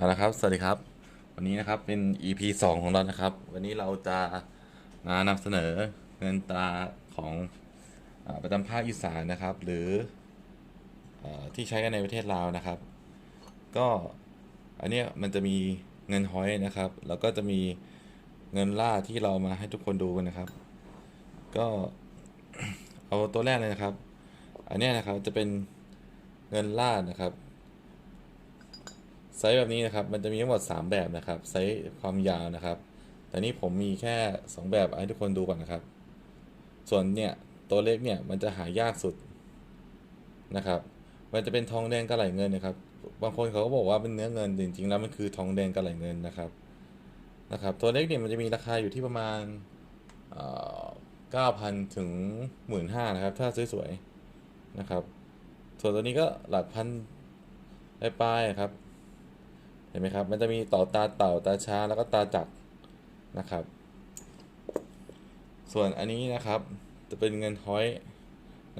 เอาละครับสวัสดีครับ วันนี้นะครับเป็น EP 2 ของเรานะครับ วันนี้เราจะมานำเสนอเงินตราของอประจำภาคอีสานนะครับ หรืออที่ใช้กันในประเทศลาวนะครับ ก็อันเนี้ยมันจะมีเงินฮ้อยนะครับ แล้วก็จะมีเงินล่าที่เรามาให้ทุกคนดูกันนะครับ ก็เอาตัวแรกเลยนะครับ อันเนี้ยนะครับจะเป็นเงินล่านะครับ ไซส์แบบนี้นะครับ มันจะมีทั้งหมด 3 แบบนะครับ ไซส์ความยาวนะครับ แต่นี่ผมมีแค่ 2 แบบให้ทุกคนดูก่อนนะครับ ส่วนเนี่ยตัวเล็กเนี่ยมันจะหายากสุดนะครับ มันจะเป็นทองแดงกระไหลเงินนะครับ บางคนเขาก็บอกว่าเป็นเนื้อเงินจริงๆ แล้วมันคือทองแดงกระไหลเงินนะครับนะครับ ตัวเล็กเนี่ยมันจะมีราคาอยู่ที่ประมาณเก้าพันถึงหมื่นห้านะครับ ถ้าสวยๆนะครับ ส่วนตัวนี้ก็หลักพันปลายๆครับ เห็นไหมครับ มันจะมีต่อตาเต่าตาช้าแล้วก็ตาจักนะครับ ส่วนอันนี้นะครับ จะเป็นเงินฮ้อย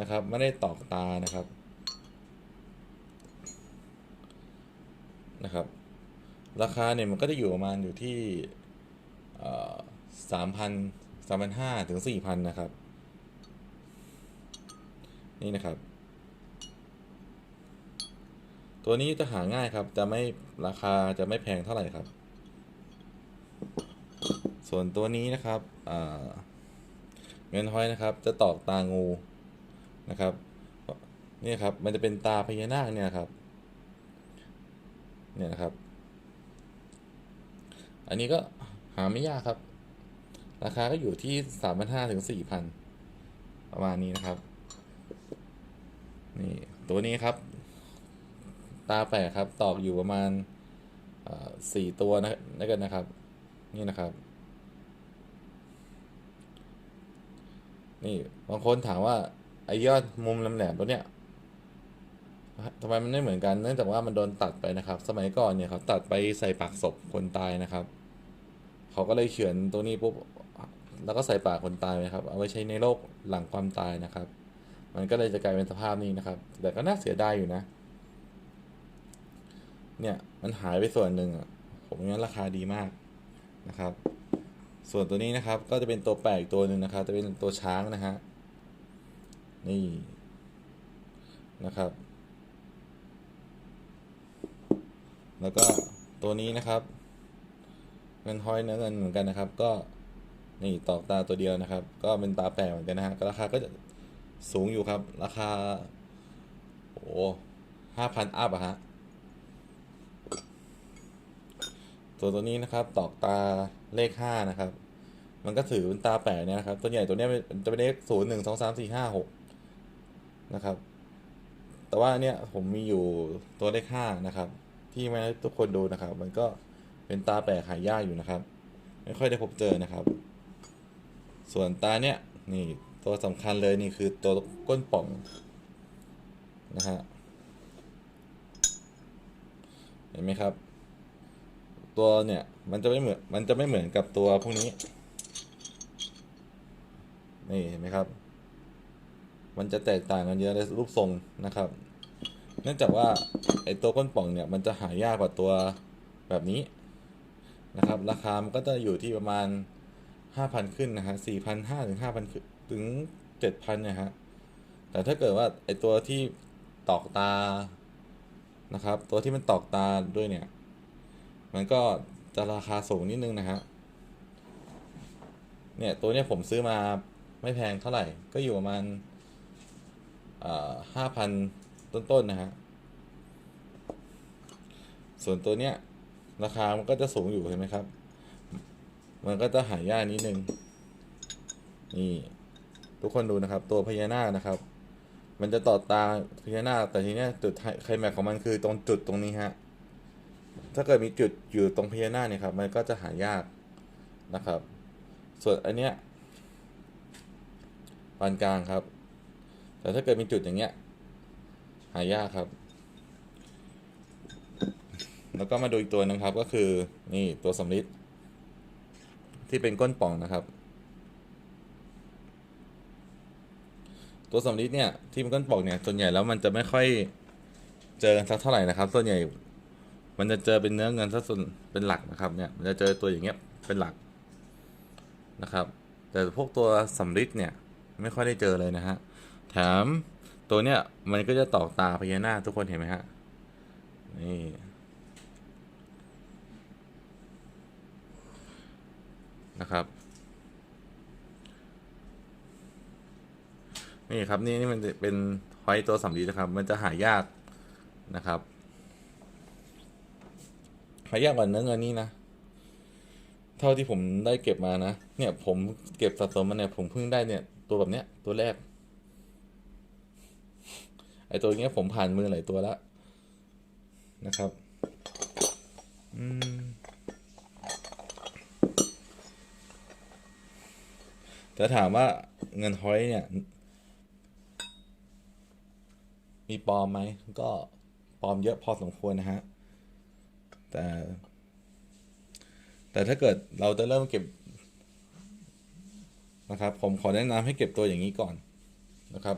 นะครับ ไม่ได้ตอกตานะครับนะครับ ราคาเนี่ยมันก็จะอยู่ประมาณอยู่ที่สามพันสามพันห้าถึงสี่พันนะครับ นี่นะครับ ตัวนี้จะหาง่ายครับ จะไม่ราคาจะไม่แพงเท่าไหร่ครับ ส่วนตัวนี้นะครับเงินห้อยนะครับ จะตอกตางูนะครับนี่ครับ มันจะเป็นตาพญานาคเนี่ยครับ เนี่ยนะครับ อันนี้ก็หาไม่ยากครับ ราคาก็อยู่ที่สามพันห้าถึงสี่พันประมาณนี้นะครับ นี่ตัวนี้ครับ ตาแปะครับ ตอกอยู่ประมาณสี่ตัวนะนะกันนะครับ นี่นะครับ นี่บางคนถามว่าไอยอดมุมลำแหลมตัวเนี้ยทำไมมันไม่เหมือนกันเนื่องจากว่ามันโดนตัดไปนะครับ สมัยก่อนเนี่ยเขาตัดไปใส่ปากศพคนตายนะครับ เขาก็เลยเฉือนตัวนี้ปุ๊บแล้วก็ใส่ปากคนตายนะครับ เอาไว้ใช้ในโลกหลังความตายนะครับ มันก็เลยจะกลายเป็นสภาพนี้นะครับ แต่ก็น่าเสียดายอยู่นะ เนี่ยมันหายไปส่วนหนึ่งอะผมว่าราคาดีมากนะครับ ส่วนตัวนี้นะครับก็จะเป็นตัวแปลกตัวหนึ่งนะครับ จะเป็นตัวช้างนะฮะนี่นะครับ แล้วก็ตัวนี้นะครับเงินห้อยเนื้อเงินเหมือนกันนะครับ ก็นี่ตอกตาตัวเดียวนะครับ ก็เป็นตาแปลกเหมือนกันนะฮะราคาก็จะสูงอยู่ครับ ราคาโอ้ห้าพันอัพอะฮะ ตัวนตัวนี้นะครับตอกตาเลขห้านะครับ มันก็ถือเป็นตาแปดเนี่ยนะครับ ตัวใหญ่ตัวนี้จะเป็นเลขศูนย์หนึ่งสองสามสี่ห้าหกนะครับ แต่ว่าเนี่ยผมมีอยู่ตัวเลขห้านะครับ ที่มาให้ทุกคนดูนะครับ มันก็เป็นตาแปลกหายากอยู่นะครับ ไม่ค่อยได้พบเจอนะครับ ส่วนตาเนี่ยนี่ตัวสำคัญเลยนี่คือตัวก้นป่องนะฮะเห็นไหมครับ ตัวเนี่ยมันจะไม่เหมือนมันจะไม่เหมือนกับตัวพวกนี้ นี่เห็นไหมครับ มันจะแตกต่างกันเยอะในรูปทรงนะครับ เนื่องจากว่าไอตัวก้นป่องเนี่ยมันจะหายากกว่าตัวแบบนี้นะครับ ราคา มันก็จะอยู่ที่ประมาณห้าพันขึ้นนะฮะสี่พันห้าถึงห้าพันถึงเจ็ดพันเนี่ยฮะแต่ถ้าเกิดว่าไอตัวที่ตอกตานะครับ ตัวที่มันตอกตาด้วยเนี่ย มันก็จะราคาสูงนิดนึงนะฮะเนี่ยตัวเนี้ยผมซื้อมาไม่แพงเท่าไหร่ ก็อยู่ประมาณห้าพันต้นๆนะฮะ ส่วนตัวเนี้ย ราคามันก็จะสูงอยู่เห็นไหมครับ มันก็จะหายากนิดนึง นี่ ทุกคนดูนะครับ ตัวพญานาคนะครับ มันจะต่อตาพญานาคแต่ทีเนี้ยจุดไคลแม็กของมันคือตรงจุดตรงนี้ฮะ ถ้าเกิดมีจุดอยู่ตรงพญานาคเนี่ยครับ มันก็จะหายากนะครับ ส่วนอันเนี้ยปานกลางครับ แต่ถ้าเกิดมีจุดอย่างเงี้ย หายากครับ แล้วก็มาดูอีกตัวนึงครับ ก็คือนี่ตัวสำลิดที่เป็นก้นป่องนะครับ ตัวสำลิดเนี่ยที่มันก้นป่องเนี่ยส่วนใหญ่แล้วมันจะไม่ค่อยเจอกันสักเท่าไหร่นะครับ ส่วนใหญ่ มันจะเจอเป็นเนื้อเงินซะส่วนเป็นหลักนะครับเนี่ยมันจะเจอตัวอย่างเงี้ยเป็นหลักนะครับ แต่พวกตัวสำริดเนี่ยไม่ค่อยได้เจอเลยนะฮะแถมตัวเนี้ยมันก็จะตอกตาพญานาคทุกคนเห็นไหมฮะนี่นะครับนี่ครับนี่นี่มันจะเป็นหอยตัวสำลีนะครับ มันจะหายากนะครับ หายากกว่าเนื้อเงินนี่นะ เท่าที่ผมได้เก็บมานะ เนี่ยผมเก็บสะสมมาเนี่ยผมเพิ่งได้เนี่ย ตัวแบบเนี้ย ตัวแรก ไอตัวเนี้ยผมผ่านมือหลายตัวแล้วนะครับ อืมแต่ถามว่าเงินหอยเนี่ย มีปลอมไหม ก็ปลอมเยอะพอสมควรนะฮะ แต่ แต่ถ้าเกิดเราจะเริ่มเก็บนะครับ ผมขอแนะนำให้เก็บตัวอย่างนี้ก่อนนะครับ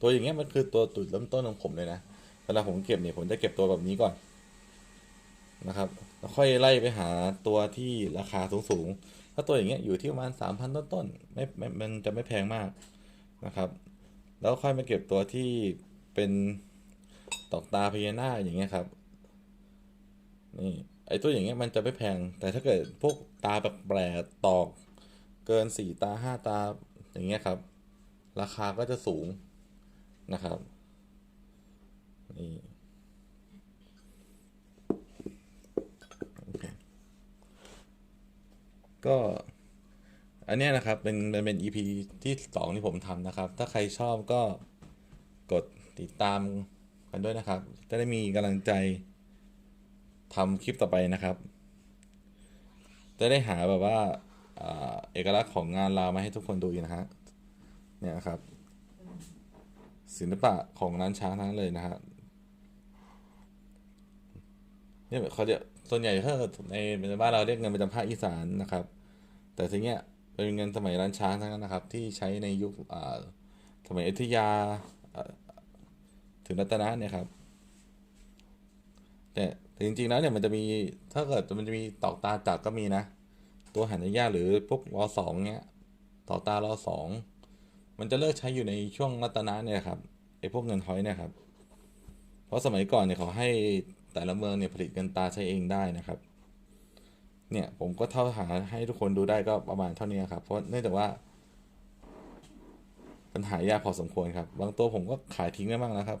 ตัวอย่างเงี้ยมันคือตัวจุดเริ่มต้นของผมเลยนะเวลาผมเก็บเนี่ยผมจะเก็บตัวแบบนี้ก่อนนะครับแล้วค่อยไล่ไปหาตัวที่ราคาสูงๆถ้าตัวอย่างเงี้ยอยู่ที่ประมาณสามพันต้นๆไม่ไม่มันจะไม่แพงมากนะครับ แล้วค่อยมาเก็บตัวที่เป็นตอกตาพญานาคอย่างเงี้ยครับ นี่ไอตัวอย่างเงี้ยมันจะไม่แพง แต่ถ้าเกิดพวกตาแปลกตอก เกินสี่ตาห้าตาอย่างเงี้ยครับ ราคาก็จะสูงนะครับนี่โอเคก็อันเนี้ยนะครับเป็นมันเป็น EP ที่สองที่ผมทำนะครับ ถ้าใครชอบก็กดติดตามกันด้วยนะครับ จะได้มีกำลังใจ ทำคลิปต่อไปนะครับ จะได้หาแบบว่าอเอกลักษณ์ของงานเรามาให้ทุกคนดูอีกนะฮะ เนี่ยครับ ศิลปะของร้านช้างทั้งนั้นเลยนะฮะ เนี่ยเขาเรียกส่วนใหญ่ถ้าในบ้านเราเรียกเงินประจำภาคอีสานนะครับ แต่ทีเนี้ยเป็นเงินสมัยร้านช้างทั้งนั้นนะครับ ที่ใช้ในยุคสมัยอยุธยาอ่าถึงรัตนะเนี่ยครับ แต่ แต่จริงๆแล้วเนี่ยมันจะมีถ้าเกิดมันจะมีตอกตาจักก็มีนะ ตัวหันยาหรือพวกรอสองเนี้ยตอกตารอสองมันจะเลิกใช้อยู่ในช่วงรัตนะเนี่ยครับไอ้พวกเงินหอยเนี่ยครับเพราะสมัยก่อนเนี่ยเขาให้แต่ละเมืองเนี่ยผลิตเงินตาใช้เองได้นะครับ เนี่ยผมก็เท่าหาให้ทุกคนดูได้ก็ประมาณเท่านี้ครับ เพราะเนื่องจากว่า ปัญหายากพอสมควรครับ บางตัวผมก็ขายทิ้งไปบ้างนะครับ